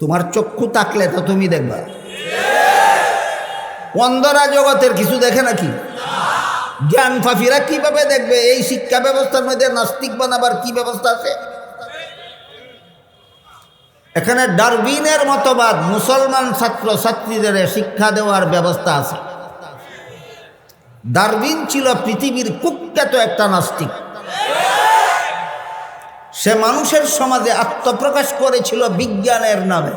তোমার চক্ষু তাকলে তো তুমি দেখবা। অন্ধরা জগতের কিছু দেখে নাকি? জ্ঞান ফাফিরা কীভাবে দেখবে? এই শিক্ষা ব্যবস্থার মধ্যে নাস্তিক বানাবার কি ব্যবস্থা আছে? এখানে ডারবিনের মতবাদ, মুসলমান ছাত্র ছাত্রীদের শিক্ষা দেওয়ার ব্যবস্থা আছে। ডারবিন ছিল পৃথিবীর কুখ্যাত একটা নাস্তিক। সে মানুষের সমাজে আত্মপ্রকাশ করেছিল বিজ্ঞানের নামে।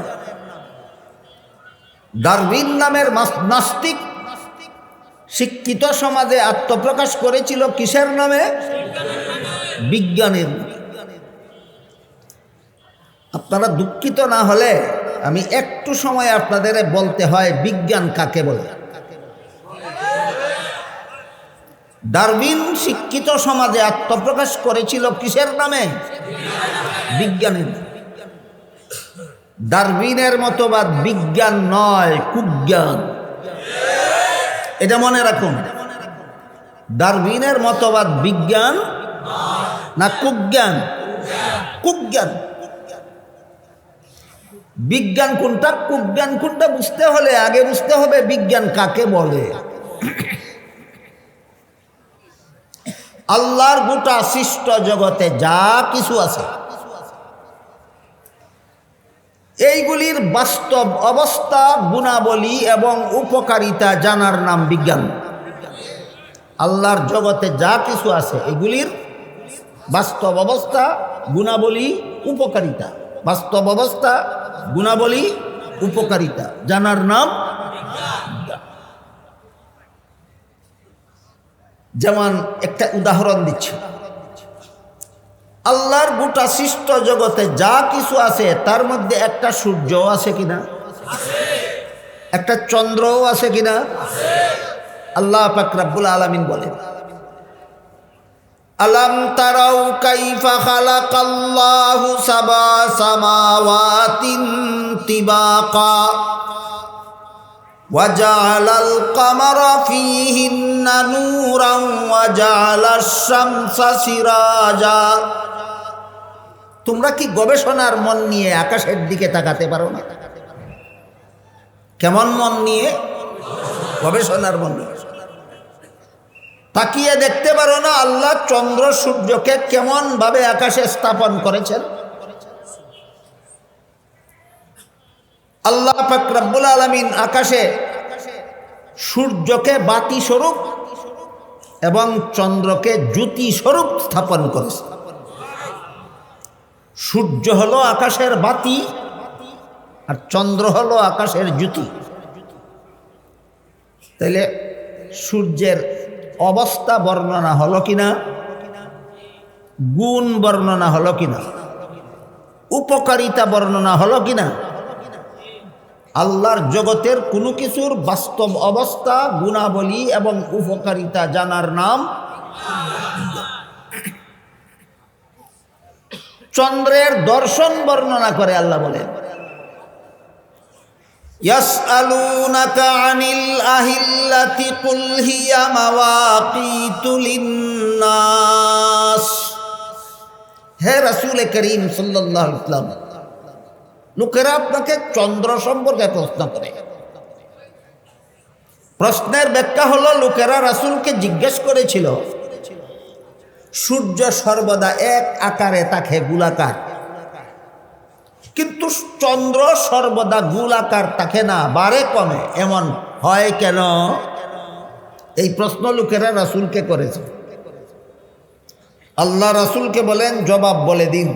ডারবিন নামের নাস্তিক শিক্ষিত সমাজে আত্মপ্রকাশ করেছিল কিসের নামে? বিজ্ঞানের আপনারা দুঃখিত না হলে আমি একটু সময় আপনাদের বলতে হয় বিজ্ঞান কাকে বলে। ডারবিন শিক্ষিত সমাজে আত্মপ্রকাশ করেছিল কিসের নামে? বিজ্ঞানের ডারবিনের মতবাদ বিজ্ঞান নয়, কুজ্ঞান। এটা মনে রাখুন। ডারবিনের মতবাদ বিজ্ঞান না কুজ্ঞান? কুজ্ঞান। বিজ্ঞান কোনটা? কুজ্ঞান কোনটা বুঝতে হলে আগে বুঝতে হবে বিজ্ঞান কাকে বলে। আল্লাহর গোটা সৃষ্ট জগতে যা কিছু আছে এইগুলির বাস্তব অবস্থা, গুণাবলী এবং উপকারিতা জানার নাম বিজ্ঞান। আল্লাহর জগতে যা কিছু আছে, এগুলির বাস্তব অবস্থা, গুণাবলী, উপকারিতা। বাস্তব অবস্থা, গুণাবলী, উপকারিতা জানার নাম যেমন একটা উদাহরণ দিচ্ছি। আল্লাহর গোটা সৃষ্ট জগতে যা কিছু আছে, তার মধ্যে একটা সূর্য আছে কিনা? একটা চন্দ্রও আছে কিনা? আল্লাহ পাকরাবুল আলমিন বলেন, আলম তারাও কাইফা খালাকাল্লাহু সাবা সামাওয়াতিন তিবাকা? وجعل القمر فيهن نورا وجعل الشمس سراجا তোমরা কি গবেষণার মন নিয়ে আকাশের দিকে তাকাতে পারো না কেমন মন নিয়ে গবেষণার মন নিয়ে তাকিয়ে দেখতে পারো না আল্লাহ চন্দ্র সূর্যকে কেমন ভাবে আকাশে স্থাপন করেছেন আল্লাহ পাক রব্বুল আলমিন আকাশে সূর্যকে বাতি স্বরূপ এবং চন্দ্রকে জ্যোতি স্বরূপ স্থাপন করেছে। সূর্য হলো আকাশের বাতি আর চন্দ্র হলো আকাশের জ্যোতি। তাইলে সূর্যের অবস্থা বর্ণনা হলো কিনা? গুণ বর্ণনা হলো কিনা? উপকারিতা বর্ণনা হলো কিনা? আল্লাহর জগতের কোনো কিছুর বাস্তব অবস্থা গুণাবলী এবং উপকারিতা জানার নাম চন্দ্রের দর্শন বর্ণনা করে আল্লাহ বলেন يسألونك عن الأهلة قل هي مواقيت للناس হে রাসূল করিম সাল্লাল্লাহু আলাইহি ওয়াসাল্লাম লোকেরা আপনাকে চন্দ্র সম্পর্কে প্রশ্ন করে। প্রশ্নের ব্যাখ্যা হলো, লোকেরা রাসুলকে জিজ্ঞেস করেছিল, সূর্য সর্বদা এক আকারে তাকে গোলাকার। কিন্তু চন্দ্র সর্বদা গোলাকার থাকে না, বারে কমে, এমন হয় কেন? এই প্রশ্ন লোকেরা রাসুলকে করেছে। আল্লাহ রাসূলকে বলেন, জবাব বলে দিন।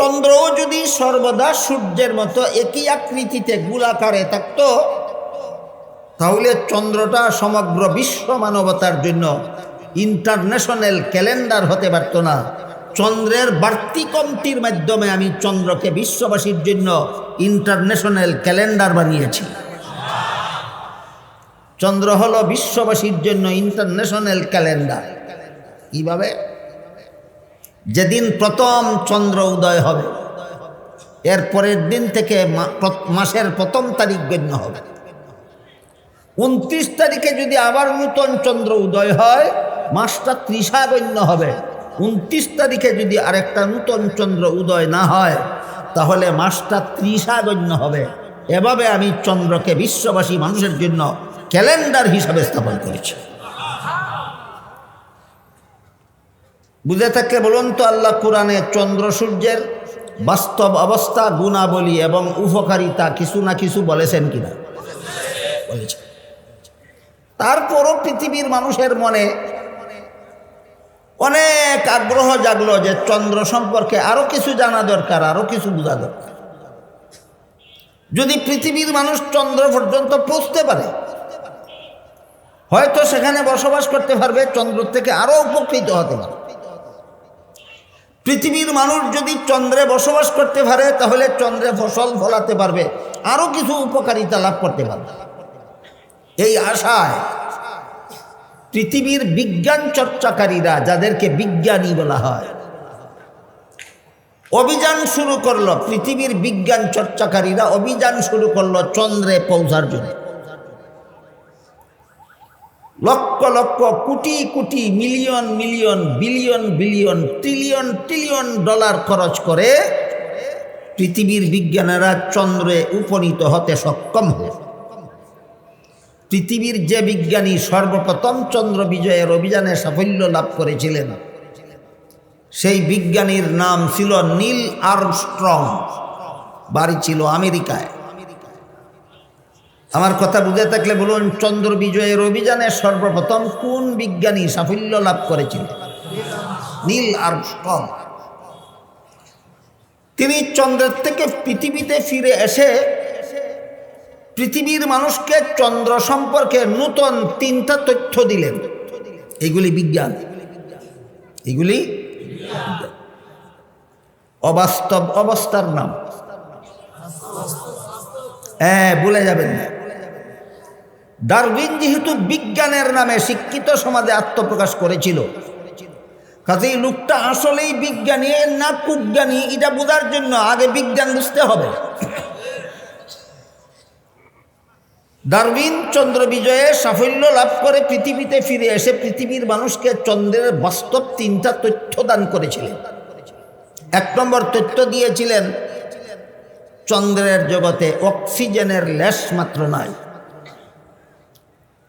চন্দ্রও যদি সর্বদা সূর্যের মতো একই আকৃতিতে গোলাকারে থাকতো, তাহলে চন্দ্রটা সমগ্র বিশ্ব মানবতার জন্য ইন্টারন্যাশনাল ক্যালেন্ডার হতে পারত না। চন্দ্রের বাড়তি কমতির মাধ্যমে আমি চন্দ্রকে বিশ্ববাসীর জন্য ইন্টারন্যাশনাল ক্যালেন্ডার বানিয়েছি। চন্দ্র হলো বিশ্ববাসীর জন্য ইন্টারন্যাশনাল ক্যালেন্ডার। কীভাবে? যেদিন প্রথম চন্দ্র উদয় হবে, এর পরের দিন থেকে মাসের প্রথম তারিখ গণ্য হবে। উনত্রিশ তারিখে যদি আবার নূতন চন্দ্র উদয় হয়, মাসটা ত্রিশা গণ্য হবে। উনত্রিশ তারিখে যদি আরেকটা নূতন চন্দ্র উদয় না হয়, তাহলে মাসটা ত্রিশা গণ্য হবে। এভাবে আমি চন্দ্রকে বিশ্ববাসী মানুষের জন্য ক্যালেন্ডার হিসাবে স্থাপন করেছি। বুঝে থাকলে বলুন তো আল্লাহ কোরআনে চন্দ্র সূর্যের বাস্তব অবস্থা, গুণাবলী এবং উপকারিতা কিছু না কিছু বলেছেন কিনা? বলেছেন তারপরও পৃথিবীর মানুষের মনে অনেক আগ্রহ জাগলো যে চন্দ্র সম্পর্কে আরও কিছু জানা দরকার, আরও কিছু বোঝা দরকার। যদি পৃথিবীর মানুষ চন্দ্র পর্যন্ত পৌঁছতে পারে, হয়তো সেখানে বসবাস করতে পারবে, চন্দ্র থেকে আরও উপকৃত হতে পারে পৃথিবীর মানুষ যদি চন্দ্রে বসবাস করতে পারে, তাহলে চন্দ্রে ফসল ফলাতে পারবে। আরও কিছু উপকারিতা লাভ করতে পারবে। এই আশায় পৃথিবীর বিজ্ঞান চর্চাকারীরা, যাদেরকে বিজ্ঞানী বলা হয়, অভিযান শুরু করল। পৃথিবীর বিজ্ঞান চর্চাকারীরা অভিযান শুরু করল চন্দ্রে পৌঁছার জন্য। Lakh lakh crore crore million million billion billion trillion trillion dollar খরচ করে পৃথিবীর বিজ্ঞানীরা চন্দ্রে উপনীত হতে সক্ষম হয় পৃথিবীর যে বিজ্ঞানী সর্বপ্রথম চন্দ্র বিজয়ের অভিযানে সাফল্য লাভ করেছিলেন, সেই বিজ্ঞানীর নাম ছিল নীল আর্মস্ট্রং, বাড়ি ছিল আমেরিকায়। আমার কথা বুঝে থাকলে বলুন, চন্দ্র বিজয়ের অভিযানে সর্বপ্রথম কোন বিজ্ঞানী সাফল্য লাভ করেছিল নীল আর্মস্ট্রং। তিনি চন্দ্রের থেকে পৃথিবীতে ফিরে এসে পৃথিবীর মানুষকে চন্দ্র সম্পর্কে নূতন তিনটা তথ্য দিলেন। এগুলি বিজ্ঞান। এগুলি অবাস্তব অবস্থার নাম। হ্যাঁ বলে যাবেন না। ডারউইন যেহেতু বিজ্ঞানের নামে শিক্ষিত, সমাজে আত্মপ্রকাশ করেছিল। কাজেই লোকটা আসলেই বিজ্ঞানী না কুজ্ঞানী এটা বোঝার জন্য আগে বিজ্ঞান বুঝতে হবে। ডারউইন চন্দ্র বিজয়ে সাফল্য লাভ করে পৃথিবীতে ফিরে এসে পৃথিবীর মানুষকে চন্দ্রের বাস্তব তিনটা তথ্য দান করেছিলেন। এক নম্বর তথ্য দিয়েছিলেন, চন্দ্রের জগতে অক্সিজেনের লেশ মাত্র নাই।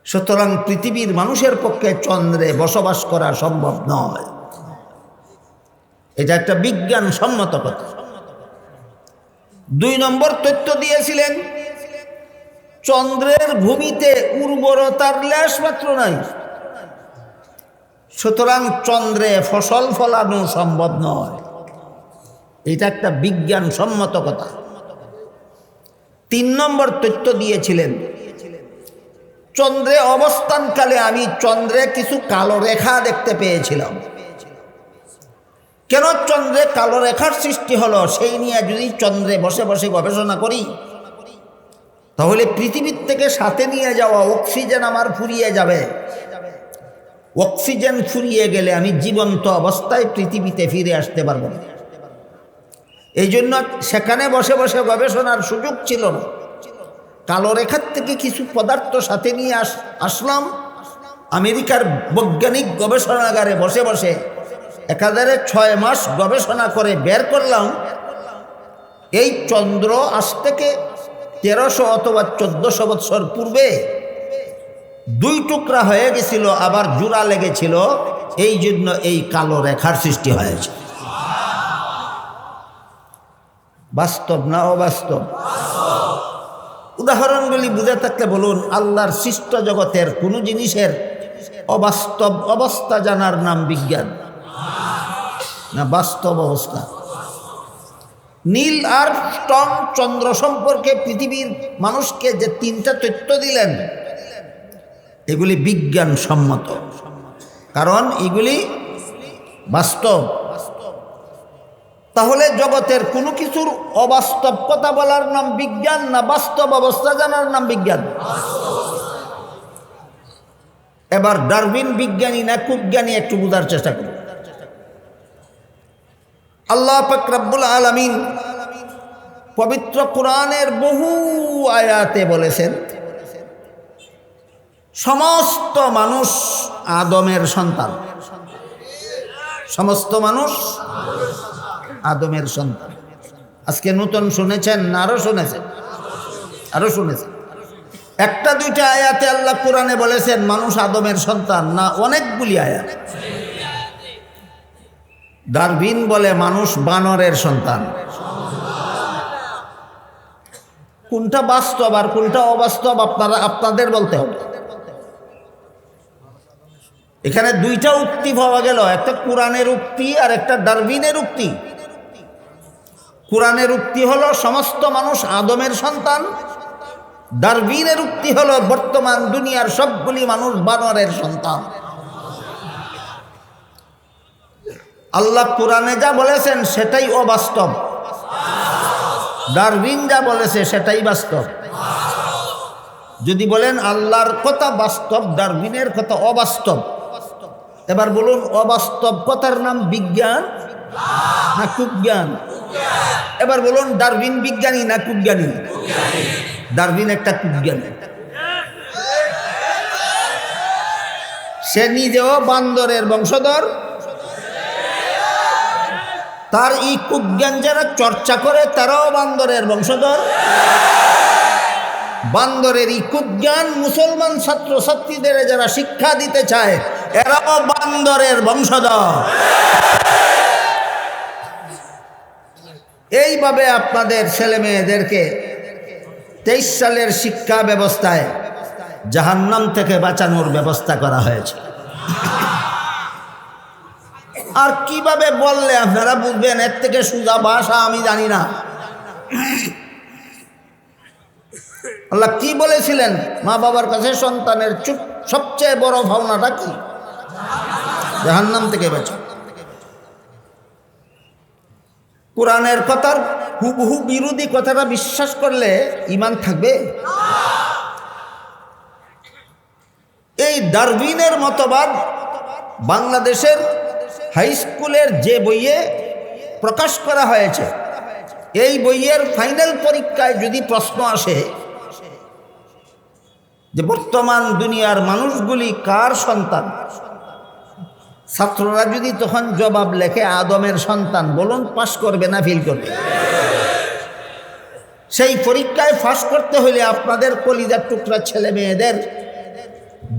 সুতরাং পৃথিবীর মানুষের পক্ষে চন্দ্রে বসবাস করা সম্ভব নয়। এটা একটা বিজ্ঞান সম্মত কথা। দুই নম্বর তথ্য দিয়েছিলেন, চন্দ্রের ভূমিতে উর্বরতার লেশ মাত্র নাই। সুতরাং চন্দ্রে ফসল ফলানো সম্ভব নয়। এটা একটা বিজ্ঞান সম্মত কথা। তিন নম্বর তথ্য দিয়েছিলেন চন্দ্রে অবস্থানকালে আমি চন্দ্রে কিছু কালো রেখা দেখতে পেয়েছিলাম। কেন চন্দ্রে কালো রেখার সৃষ্টি হলো সেই নিয়ে যদি চন্দ্রে বসে বসে গবেষণা করি, তাহলে পৃথিবীর থেকে সাথে নিয়ে যাওয়া অক্সিজেন আমার ফুরিয়ে যাবে। অক্সিজেন ফুরিয়ে গেলে আমি জীবন্ত অবস্থায় পৃথিবীতে ফিরে আসতে পারব না। এই জন্য সেখানে বসে বসে গবেষণার সুযোগ ছিল না। কালো রেখার থেকে কিছু পদার্থ সাথে নিয়ে আস, আসলাম। আমেরিকার বৈজ্ঞানিক গবেষণাগারে বসে বসে একাধারে ছয় মাস গবেষণা করে বের করলাম। এই চন্দ্র আজ থেকে তেরোশো অথবা চোদ্দশো বৎসর পূর্বে দুই টুকরা হয়ে গেছিল, আবার জোড়া লেগেছিল। এই জন্য এই কালো রেখার সৃষ্টি হয়েছে। বাস্তব না অবাস্তব? উদাহরণগুলি বুঝে থাকলে বলুন, আল্লাহর সৃষ্ট জগতের কোনো জিনিসের অবাস্তব অবস্থা জানার নাম বিজ্ঞান না বাস্তব অবস্থা? নীল আর স্টং চন্দ্র সম্পর্কে পৃথিবীর মানুষকে যে তিনটা তথ্য দিলেন, এগুলি বিজ্ঞান সম্মত কারণ এগুলি বাস্তব। তাহলে জগতের কোনো কিছুর অবাস্তব কথা বলার নাম বিজ্ঞান না বাস্তব অবস্থা জানার নাম বিজ্ঞান? এবার ডারবিন বিজ্ঞানী না কুজ্ঞানী একটু বোঝার চেষ্টা করুন। আল্লাহ ফকরাবুল আলমিন পবিত্র কোরআনের বহু আয়াতে বলেছেন, সমস্ত মানুষ আদমের সন্তান। সমস্ত মানুষ আদমের সন্তান। আজকে নতুন শুনেছেন না আরও শুনেছেন? আরও শুনেছেন। একটা দুইটা আয়াতে আল্লাহ কোরআনে বলেছেন, মানুষ আদমের সন্তান না, অনেকগুলি আয়াত। ডারবিন বলে, মানুষ বানরের সন্তান। কোনটা বাস্তব আর কোনটা অবাস্তব আপনারা, আপনাদের বলতে হবে। এখানে দুইটা উক্তি পাওয়া গেল, একটা কোরআনের উক্তি আর একটা ডারবিনের উক্তি। কোরআনের উক্তি হলো সমস্ত মানুষ আদমের সন্তান। ডারবিনের উক্তি হলো বর্তমান দুনিয়ার সবগুলি মানুষ বানরের সন্তান। আল্লাহ কোরআনে যা বলেছেন সেটাই অবাস্তব। ডারবিন যা বলেছে সেটাই বাস্তব। যদি বলেন আল্লাহর কথা বাস্তব ডারবিনের কথা অবাস্তব। এবার বলুন, অবাস্তব কথার নাম বিজ্ঞান? না কুজ্ঞান এবার বলুন ডারবিন বিজ্ঞানী না কুজ্ঞানী ডারবিন একটা কুজ্ঞানী সে নিজেও বান্দরের বংশধর। তার এই কুজ্ঞান যারা চর্চা করে, তারাও বান্দরের বংশধর। বান্দরের এই কুজ্ঞান মুসলমান ছাত্র ছাত্রীদের যারা শিক্ষা দিতে চায়, এরাও বান্দরের বংশধর। এইভাবে আপনাদের ছেলে মেয়েদেরকে তেইশ সালের শিক্ষা ব্যবস্থায় জাহান্নাম থেকে বাঁচানোর ব্যবস্থা করা হয়েছে। আর কীভাবে বললে আপনারা বুঝবেন? এর থেকে সুজা ভাষা আমি জানি না। আল্লাহ কি বলেছিলেন? মা বাবার কাছে সন্তানের সবচেয়ে বড় ভাবনাটা কি? জাহান্নাম থেকে বেঁচে। কোরআনের কথার হুবহু বিরোধী কথাটা বিশ্বাস করলে ইমান থাকবে? এই ডারবিনের মতবাদ বাংলাদেশের হাই স্কুলের যে বইয়ে প্রকাশ করা হয়েছে, এই বইয়ের ফাইনাল পরীক্ষায় যদি প্রশ্ন আসে যে বর্তমান দুনিয়ার মানুষগুলি কার সন্তান? ছাত্ররা যদি তখন জবাব লেখে আদমের সন্তান, বলুন, পাশ করবে না ফিল করবে? সেই পরীক্ষায় ফাঁস করতে হলে আপনাদের কলিজার টুকরা ছেলে মেয়েদের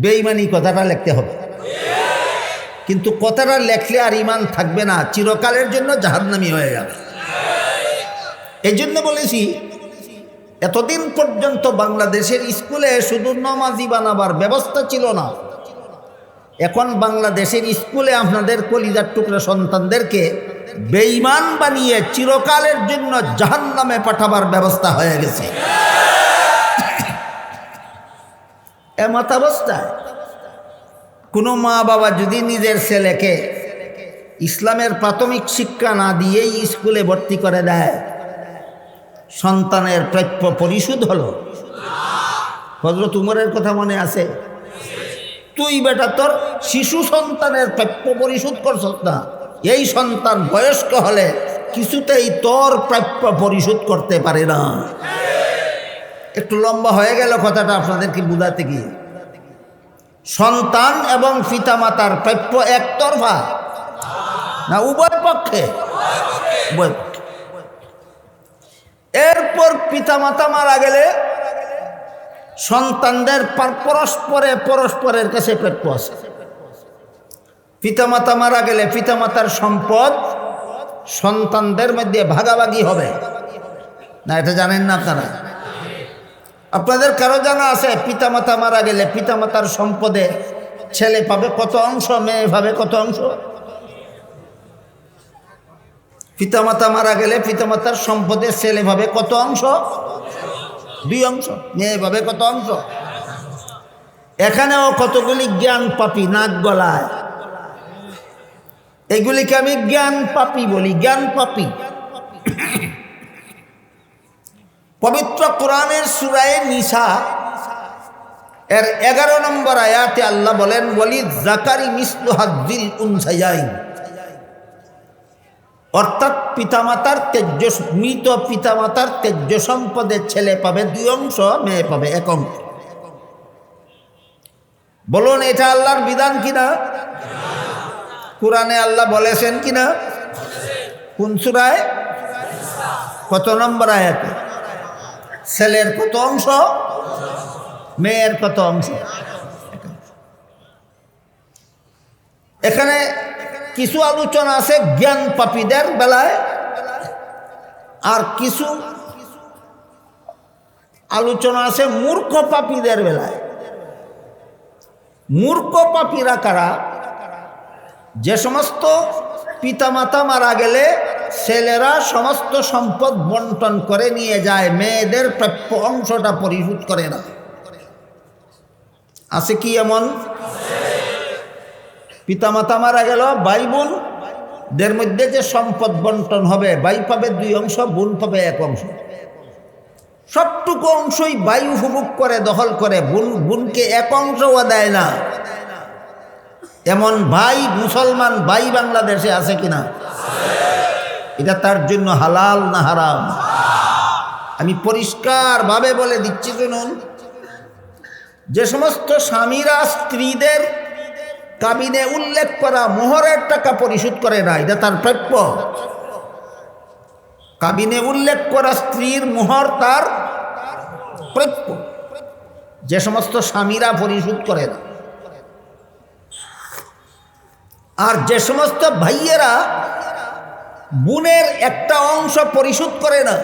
বেইমানি কথাটা লিখতে হবে। কিন্তু কথাটা লেখলে আর ইমান থাকবে না, চিরকালের জন্য জাহান্নামি হয়ে যাবে। এই জন্য বলেছি, এতদিন পর্যন্ত বাংলাদেশের স্কুলে শুধু নমাজি বানাবার ব্যবস্থা ছিল না। এখন বাংলাদেশের স্কুলে আপনাদের কলিজার টুকরা সন্তানদেরকে বেইমান বানিয়ে চিরকালের জন্য জাহান নামে পাঠাবার ব্যবস্থা হয়ে গেছে। এমতাবস্থায় কোনো মা বাবা যদি নিজের ছেলেকে ইসলামের প্রাথমিক শিক্ষা না দিয়েই স্কুলে ভর্তি করে দেয়, সন্তানের প্রাপ্য পরিশোধ হলো। হজরত উমরের কথা মনে আছে? তুই বেটা, তোর শিশু সন্তানের প্রাপ্য পরিশোধ করছস না। এই সন্তান বয়স্ক হলে কিছুতেই তোর প্রাপ্য পরিশোধ করতে পারে না। একটু লম্বা হয়ে গেল কথাটা আপনাদেরকে বুঝাতে গিয়ে। সন্তান এবং পিতামাতার প্রাপ্য একতরফা? না, উভয় পক্ষে? উভয় পক্ষে। এরপর পিতামাতা মারা গেলে সন্তানদের পরস্পরে পরস্পরের কাছে প্রাপ্য আছে পিতামাতা মারা গেলে পিতামাতার সম্পদ সন্তানদের মধ্যে ভাগাভাগি হবে। না, এটা জানেন না আপনারা? আপনাদের কারও জানা আছে, পিতামাতা মারা গেলে পিতামাতার সম্পদে ছেলে পাবে কত অংশ, মেয়ে পাবে কত অংশ? পিতামাতা মারা গেলে পিতামাতার সম্পদে ছেলে পাবে কত অংশ? দুই অংশ। পাবে কত অংশ? এখানেও কতগুলি জ্ঞান পাপি নাক গলায়? এগুলিকে আমি জ্ঞান পাপি বলি, জ্ঞান পাপি। পবিত্র কোরআনের সুরায় নিশা এর এগারো নম্বর আয়াতে আল্লাহ বলেন বলি জাকারি মিসলু হাদ্দিল উনসাইয়াইন অর্থাৎ পিতামাতার তেজ্য মৃত পিতামাতার তেজ্য সম্পদের ছেলে পাবে দুই অংশ, মেয়ে পাবে এক অংশ। বলুন, এটা আল্লাহর বিধান কিনা? কোরআনে আল্লাহ বলেছেন কিনা? কোন সুরায়? কত নম্বর আয়াতে? ছেলের কত অংশ? মেয়ের কত অংশ। এখানে কিছু আলোচনা আছে জ্ঞান পাপীদের বেলায়, আর কিছু আলোচনা আছে মূর্খ পাপীদের বেলায়। মূর্খ পাপীরা কারা? যে সমস্ত পিতামাতা মারা গেলে ছেলেরা সমস্ত সম্পদ বন্টন করে নিয়ে যায়, মেয়েদের প্রাপ্য অংশটা পরিশোধ করে না। আছে কি এমন? পিতামাতা মারা গেল, ভাই বোন, দের মধ্যে যে সম্পদ বন্টন হবে, ভাই পাবে দুই অংশ, বোন পাবে এক অংশ। সবটুকু অংশই বায়ু উপভোগ করে, দখল করে, বোন, বোনকে এক অংশও দেয় না। এমন ভাই মুসলমান, ভাই বাংলাদেশে আছে কিনা? এটা তার জন্য হালাল না হারাম? আমি পরিষ্কারভাবে বলে দিচ্ছি, শুনুন। যে সমস্ত স্বামীরা, স্ত্রীদের কাবিনে উল্লেখ করা মোহরের টাকা পরিশোধ করে না, এটা তার প্রাপ্য। কাবিনে উল্লেখ করা স্ত্রীর মোহর তার প্রাপ্য। যে সমস্ত স্বামীরা পরিশোধ করে না। আর যে সমস্ত ভাইয়েরা বোনের একটা অংশ পরিশোধ করে না,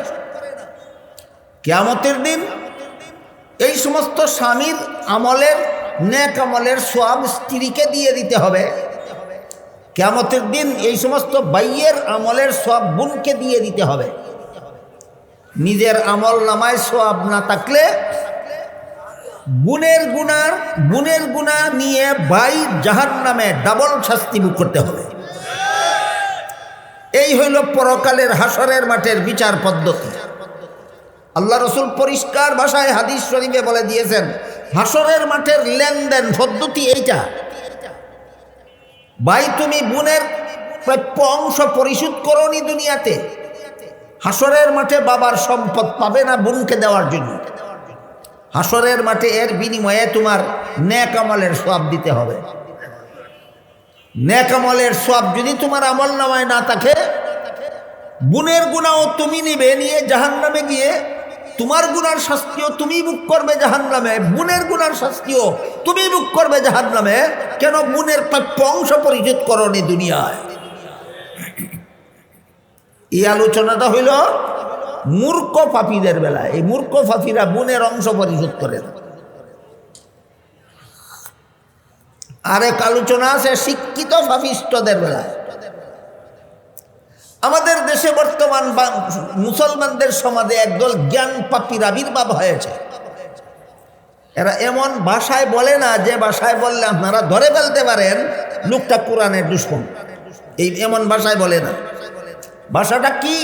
কেয়ামতের দিন এই সমস্ত স্বামীর আমলের নেক আমলের সব স্ত্রীকে দিয়ে দিতে হবে। কেয়ামতের দিন এই সমস্ত বাইয়ের আমলের সব বোনকে দিয়ে দিতে হবে। নিজের আমল নামায় সব না থাকলে গুণের গুণার গুণের গুণা নিয়ে ভাই জাহান নামে ডাবল শাস্তি ভোগ করতে হবে। এই হইল পরকালের হাসরের মাঠের বিচার পদ্ধতি। আল্লাহ রসুল পরিষ্কার ভাষায় হাদিস শরীফে বলে দিয়েছেন হাসরের মাঠের লেনদেন পদ্ধতি এইটা। ভাই, তুমি বোনের প্রাপ্য অংশ পরিশোধ করনি দুনিয়াতে। হাসরের মাঠে বাবার সম্পদ পাবে না বোনকে দেওয়ার জন্য। হাসরের মাঠে এর বিনিময়ে তোমার ন্যাক আমলের সব দিতে হবে। ন্যাক আমলের সব যদি তোমার আমল নামায় না থাকে, বুনের গুণাও তুমি নিবে, নিয়ে জাহান নামে গিয়ে তোমার গুণার শাস্তিও তুমি বুক করবে জাহান নামে বুনের গুণার শাস্তিও তুমি বুক করবে জাহান নামে কেন বুনের প্রাপ্য অংশ পরিচিত করনি দুনিয়ায়? এই আলোচনাটা হইল মূর্খ পাপীদের বেলায়। এই মূর্খ পাপীরা বুনের অংশ পরিশোধ করে আরেক আলোচনা আছে শিক্ষিত ফাফিষ্টদের বেলায়। আমাদের দেশে বর্তমান মুসলমানদের সমাজে একদল জ্ঞান পাপির আবির্ভাব হয়েছে। এরা এমন ভাষায় বলে না, যে ভাষায় বললে আপনারা ধরে ফেলতে পারেন, লোকটা কোরআনের দুশ্মন। এই এমন ভাষায় বলে না। ভাষাটা কি?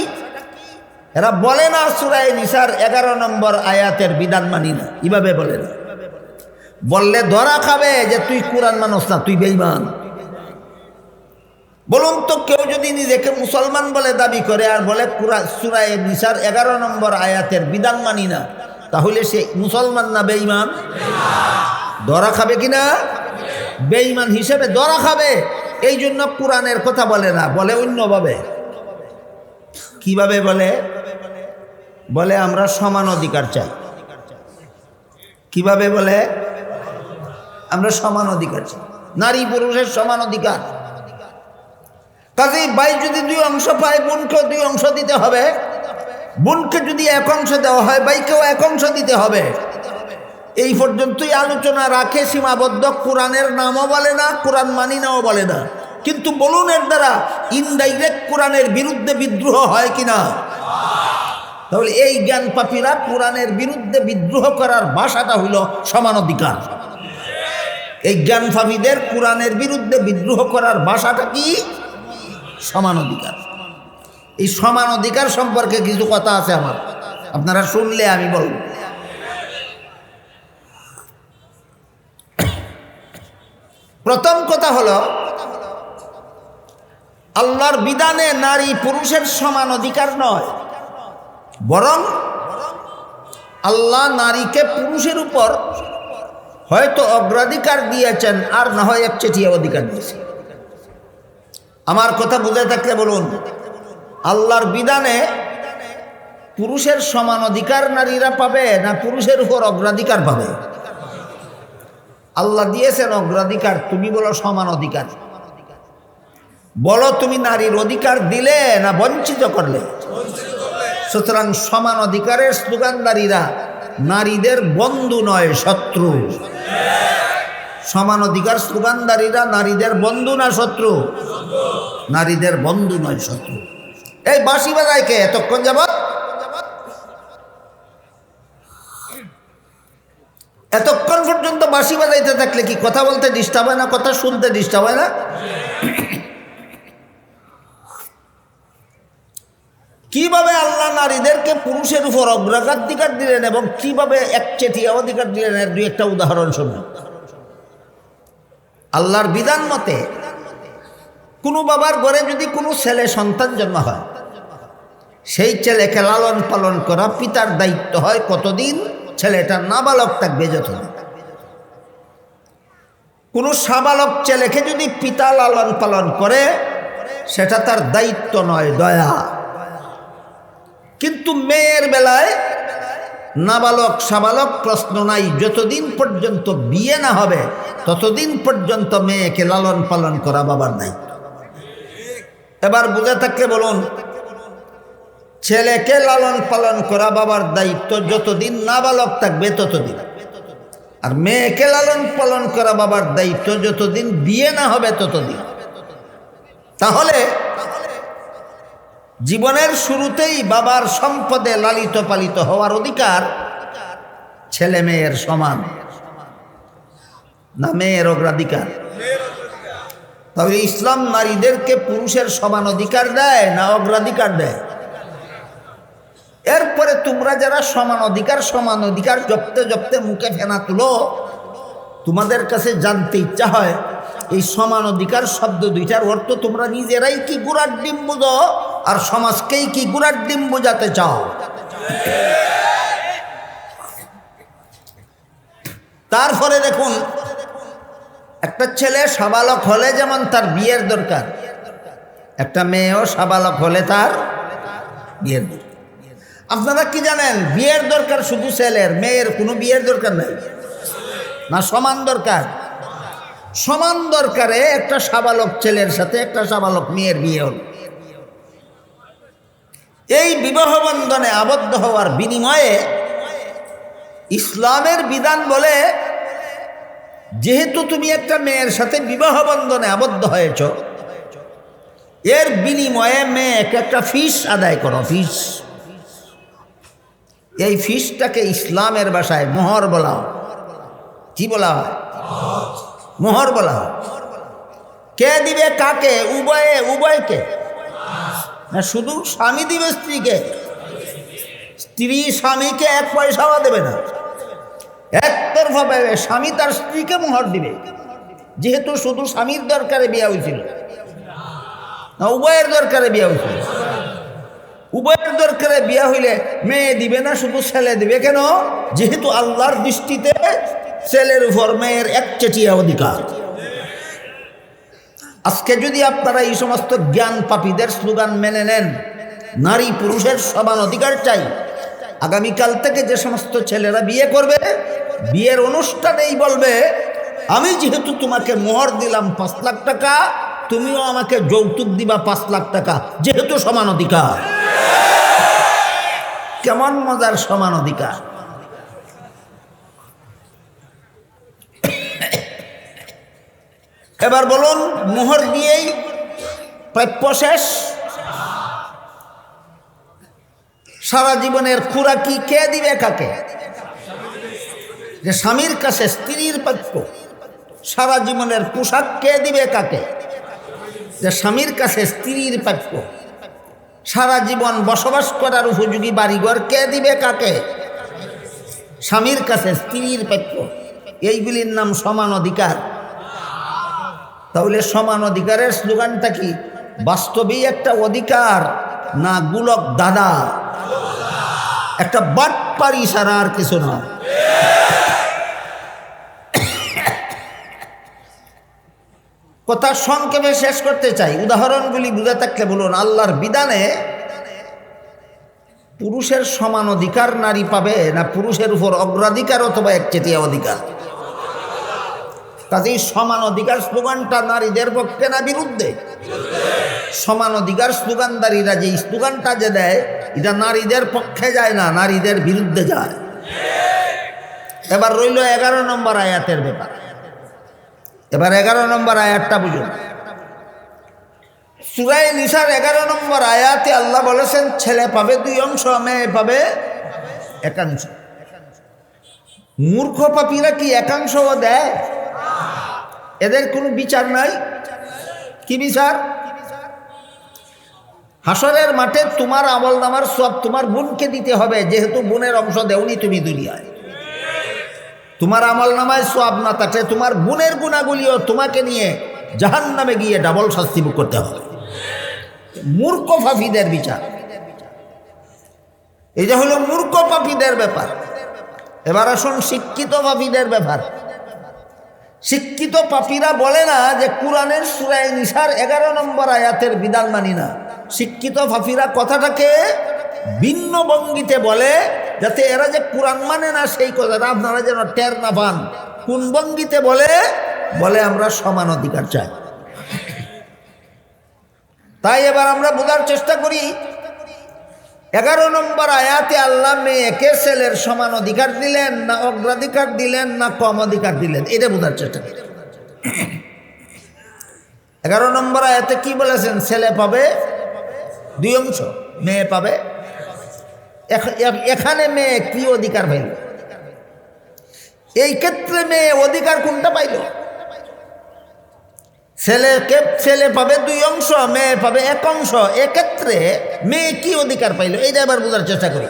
এরা বলে না সুরাই নিসার এগারো নম্বর আয়াতের বিধান মানি না, এভাবে বলে না। বললে ধরা খাবে যে তুই কোরআন মানুষ না, তুই বেইমান বলুন তো কেউ যদি নিজেকে মুসলমান বলে দাবি করে আর বলে সুরায় নিসার এগারো নম্বর আয়াতের বিধান মানি না, তাহলে সে মুসলমান না বেঈমান? ধরা খাবে কিনা বেঈমান হিসেবে ধরা খাবে। এই জন্য কোরআনের কথা বলে না, বলে অন্যভাবে। কীভাবে বলে? বলে আমরা সমান অধিকার চাই। কীভাবে বলে? আমরা সমান অধিকার চাই। নারী পুরুষের সমান অধিকার। কাজেই ভাই যদি দুই অংশ পায়, বোনকেও দুই অংশ দিতে হবে। বোনকে যদি এক অংশ দেওয়া হয়, বাইকেও এক অংশ দিতে হবে। এই পর্যন্তই আলোচনা রাখে, সীমাবদ্ধ। কোরআনের নামও বলে না, কোরআন মানি নাও বলে না। কিন্তু বলুন এর দ্বারা ইনডাইরেক্ট কোরআনের বিরুদ্ধে বিদ্রোহ হয় কিনা? তাহলে এই জ্ঞান পাপীরা কোরআনের বিরুদ্ধে বিদ্রোহ করার ভাষাটা হইল সমান অধিকার। এই জ্ঞান পাপীদের কোরআনের বিরুদ্ধে বিদ্রোহ করার ভাষাটা কি? সমান অধিকার। এই সমান অধিকার সম্পর্কে কিছু কথা আছে আমার। আপনারা শুনলে আমি বলব। প্রথম কথা হলো, আল্লাহর বিধানে নারী পুরুষের সমান অধিকার নয়। বরং আল্লাহ নারীকে পুরুষের উপর হয়তো অগ্রাধিকার দিয়েছেন, আর না হয় এক চেটিয়া অধিকার দিয়েছে আমার কথা বুঝে থাকলে বলুন। আল্লাহর বিধানে পুরুষের সমান অধিকার নারীরা পাবে না পুরুষের উপর অগ্রাধিকার পাবে? আল্লাহ দিয়েছেন অগ্রাধিকার, তুমি বলো সমান অধিকার। বলো তুমি নারীর অধিকার দিলে না বঞ্চিত করলে? সুতরাং সমান অধিকারের স্লোগানদারীরা নারীদের বন্ধু নয় শত্রু। সমান অধিকার স্লোগানদারীরা নারীদের বন্ধু না শত্রু? নারীদের বন্ধু নয় শত্রু। এই বাঁশি বাজায় কে? এতক্ষণ যাবৎ? এতক্ষণ পর্যন্ত বাঁশি বাজাইতে থাকলে কি কথা বলতে ডিস্টার্ব হয় না, কথা শুনতে ডিস্টার্ব হয় না? কীভাবে আল্লাহ নারীদেরকে পুরুষের উপর অগ্রাধিকার দিলেন এবং কীভাবে একচেটিয়া অধিকার দিলেন? দুই একটা উদাহরণ শুনুন আল্লাহর বিধান মতে, কোনো বাবার ঘরে যদি কোনো ছেলে সন্তান জন্ম হয়, সেই ছেলেকে লালন পালন করা পিতার দায়িত্ব হয় কতদিন? ছেলেটা নাবালক থাকবে যতদিন। কোনো সাবালক ছেলেকে যদি পিতা লালন পালন করে, সেটা তার দায়িত্ব নয়, দয়া। কিন্তু মেয়ের বেলায় নাবালক, সাবালক প্রশ্ন নাই। যতদিন পর্যন্ত বিয়ে না হবে, ততদিন পর্যন্ত মেয়েকে লালন পালন করা বাবার দায়িত্ব। এবার বুঝে থাকলে বলুন, ছেলেকে লালন পালন করা বাবার দায়িত্ব, যতদিন নাবালক থাকবে ততদিন। আর মেয়েকে লালন পালন করা বাবার দায়িত্ব, যতদিন বিয়ে না হবে ততদিন। তাহলে জীবনের শুরুতেই বাবার সম্পদে লালিত পালিত হওয়ার অধিকার ছেলে মেয়ের সমান, না মেয়ের অগ্রাধিকার। তবে ইসলাম নারীদেরকে পুরুষের সমান অধিকার দেয় না অগ্রাধিকার দেয়? এরপরে তোমরা যারা সমান অধিকার সমান অধিকার জপতে জপতে মুখে ফেনা তুলো, তোমাদের কাছে জানতে ইচ্ছা হয় এই সমান অধিকার শব্দ দুইটার অর্থ তোমরা নিজেরাই কি গুড়ার ডিম বুঝো? আর সমাজকেই কি গুড়ার ডিম বোঝাতে চাও? তারপরে দেখুন, একটা ছেলে সাবালক হলে যেমন তার বিয়ের দরকার, একটা মেয়েও সাবালক হলে তার বিয়ের দরকার। আপনারা কি জানেন, বিয়ের দরকার শুধু ছেলের, মেয়ের কোনো বিয়ের দরকার নাই? না, সমান দরকার। সমান দরকারে একটা সাবালক ছেলের সাথে একটা সাবালক মেয়ের বিয়ে হল। এই বিবাহ বন্ধনে আবদ্ধ হওয়ার বিনিময়ে ইসলামের বিধান বলে, যেহেতু তুমি একটা মেয়ের সাথে বিবাহ বন্ধনে আবদ্ধ হয়েছ, এর বিনিময়ে মেয়েকে একটা ফিস আদায় করো, ফিস। এই ফিসটাকে ইসলামের ভাষায় মোহর বলা কি বলা হয়? মোহর বলা হয়। কে দিবে কাকে? উভয়ে, উভয়কে। না, শুধু স্বামী দিবে স্ত্রীকে। স্ত্রী স্বামীকে এক পয়সাও দেবে না। এক একতরফা পাবে স্বামী তার স্ত্রীকে মোহর দিবে। যেহেতু শুধু স্বামীর দরকারে বিয়া হয়েছিল না, উভয়ের দরকারে বিয়া হয়েছিল উভয়ের দরকারে বিয়া হইলে মেয়ে দিবে না, শুধু ছেলে দিবে। কেন? যেহেতু আল্লাহর দৃষ্টিতে ছেলের উপর মেয়ের একচেটিয়া অধিকার। আজকে যদি আপনারা এই সমস্ত জ্ঞান পাপীদের স্লোগান মেনে নেন, নারী পুরুষের সমান অধিকার চাই। আগামীকাল থেকে যে সমস্ত ছেলেরা বিয়ে করবে, বিয়ের অনুষ্ঠানেই বলবে, আমি যেহেতু তোমাকে মোহর দিলাম পাঁচ লাখ টাকা, তুমিও আমাকে যৌতুক দিবা পাঁচ লাখ টাকা। যেহেতু সমান অধিকার। কেমন মজার সমান অধিকার? এবার বলুন, মোহর দিয়েই প্রাপ্য শেষ? সারা জীবনের খুরাকি কে দিবে কাকে? যে স্বামীর কাছে স্ত্রীর প্রাপ্য, সারা জীবনের পোশাক কে দিবে কাকে? যে স্বামীর কাছে স্ত্রীর প্রাপ্য, সারা জীবন বসবাস করার উপযোগী বাড়িঘর কে দিবে কাকে? স্বামীর কাছে স্ত্রীর প্রাপ্য, এইগুলির নাম সমান অধিকার। তাহলে সমান অধিকারের স্লোগানটা কি? বাস্তবেই একটা অধিকার না গুলক দাদা? একটা বাটপারি সারা আর কিছু না। কথা সংক্ষেপে শেষ করতে চাই। উদাহরণগুলি বুঝে থাকলে বলুন, আল্লাহর বিধানে পুরুষের সমান অধিকার নারী পাবে না পুরুষের উপর অগ্রাধিকার অথবা একচেটিয়া অধিকার? কাজেই সমান অধিকার স্লোগানটা নারীদের পক্ষে না বিরুদ্ধে? সমান অধিকার স্লোগানদারীরা যে স্লোগানটা যে দেয়, এটা নারীদের পক্ষে যায় না, নারীদের বিরুদ্ধে যায়। এবার রইল এগারো নম্বর আয়াতের ব্যাপার। এবার এগারো নম্বর আয়াতটা বুঝুন। সুরাই নিসার এগারো নম্বর আয়াতে আল্লাহ বলেছেন, ছেলে পাবে দুই অংশ, মেয়ে পাবে একাংশ। মূর্খ পাপীরা কি একাংশও দেয়? এদের কোনো বিচার নাই। কি বিচার? হাসরের মাঠে তোমার আমল নামার সব তোমার বোনকে দিতে হবে, যেহেতু বোনের অংশ দেওনি তুমি দুনিয়ায়। তোমার আমল নামায় সব না থাকলে তোমার বোনের গুণাগুলিও তোমাকে নিয়ে জাহান নামে গিয়ে ডাবল শাস্তি করতে হবে। মূর্খ ফাফিদের বিচার। যে হলো মূর্খ পাপীদের ব্যাপার। এবার আসুন শিক্ষিত পাপীদের ব্যাপার। শিক্ষিত পাপীরা বলে না যে কোরআনের সুরায় নিসার এগারো নম্বর আয়াতের বিধান মানি না। শিক্ষিত পাপীরা কথাটাকে ভিন্ন ভঙ্গিতে বলে যাতে এরা যে কোরআন মানে না সেই কথাটা আপনারা যেন টের না পান। কোন ভঙ্গিতে বলে? বলে আমরা সমান অধিকার চাই। তাই এবার আমরা বোঝার চেষ্টা করি এগারো নম্বর আয়াতে আল্লাহ মেয়েকে ছেলের সমান অধিকার দিলেন, না অগ্রাধিকার দিলেন, না কম অধিকার দিলেন। এটা বোঝার চেষ্টা এগারো নম্বর আয়াতে কি বলেছেন? ছেলে পাবে দুই অংশ, মেয়ে পাবে। এখ- এখ- এখানে মেয়ে কি অধিকার পাইল? এই ক্ষেত্রে মেয়ে অধিকার কোনটা পাইল? ছেলেকে ছেলে পাবে দুই অংশ, মেয়ে পাবে এক অংশ। এক্ষেত্রে মেয়ে কি অধিকার পাইল? এইটা এবার বোঝার চেষ্টা করি।